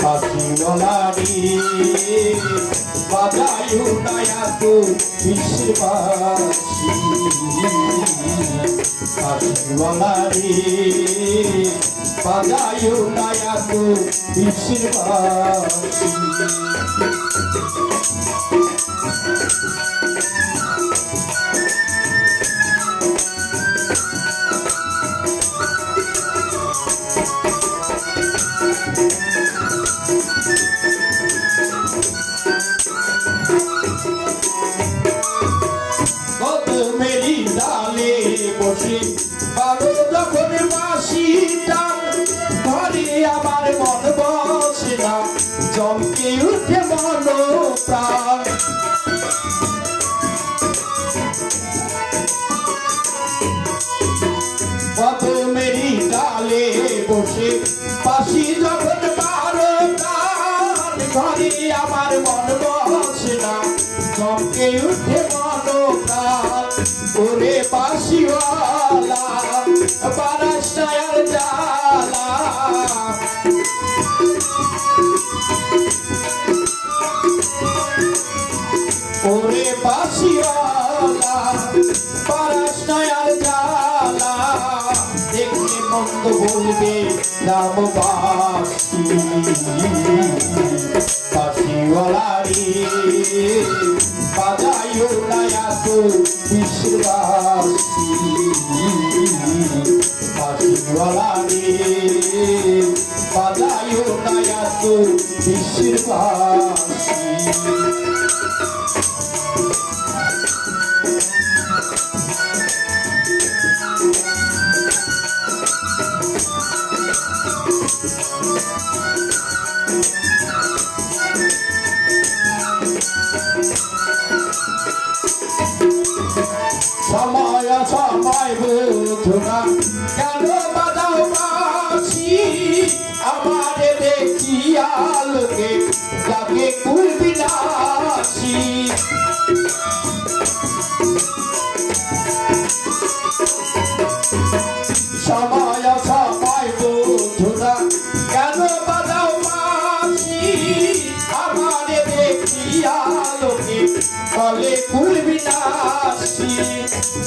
হাসিওয়ালারি বাজায়ু নায়াতু বিশ্ববাসী হাসিওয়ালারি বাজায়ু নায়াতু বিশ্ববাসী বারো যখন বাসি ঘরে আমার মন বসে না চমকে উঠে মন প্রাণ। মেরি ডালে বসে বাসি যখন বারো ঘরে আমার মন বসে না চমকে উঠে মন প্রাণ। ওরে বাসিওয়ালা ওরে বাসিওয়ালা বারাসায়ার জালা দেখলে মন্দ বলবে রামবাসী। বাসিওয়ালারি বাজায়ো নায়াতো বিশ্ববাসী বাসিওয়ালারি বাজায়ো বিশ্ববাসী বলে কুলবি নাসি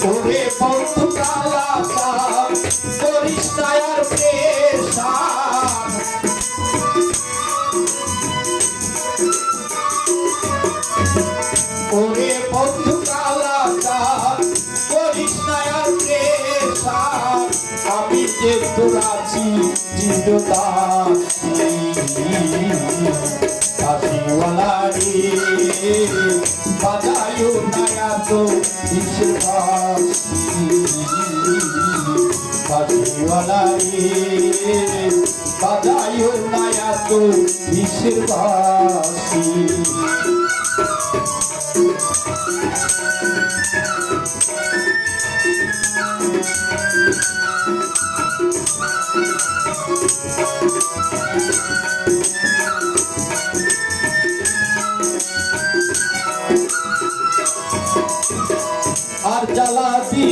ওরে বন্ধু কালা করিস না আর পেশান ওরে বন্ধু কালা করিস না আর পেশান আমি যে তোরাছি চিরদাসী কাশিওয়ালারি বাজায়ো নয়া তো কাশিওয়ালারি বাজায়ো নয়া তো বিশ্ববাসী আর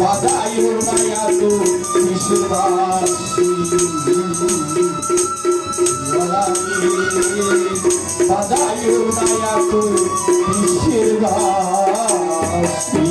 বাজায়ো না এত কিসের বাসি কাশিওয়ালা রে বাজায়ো না এত কিসের বাসি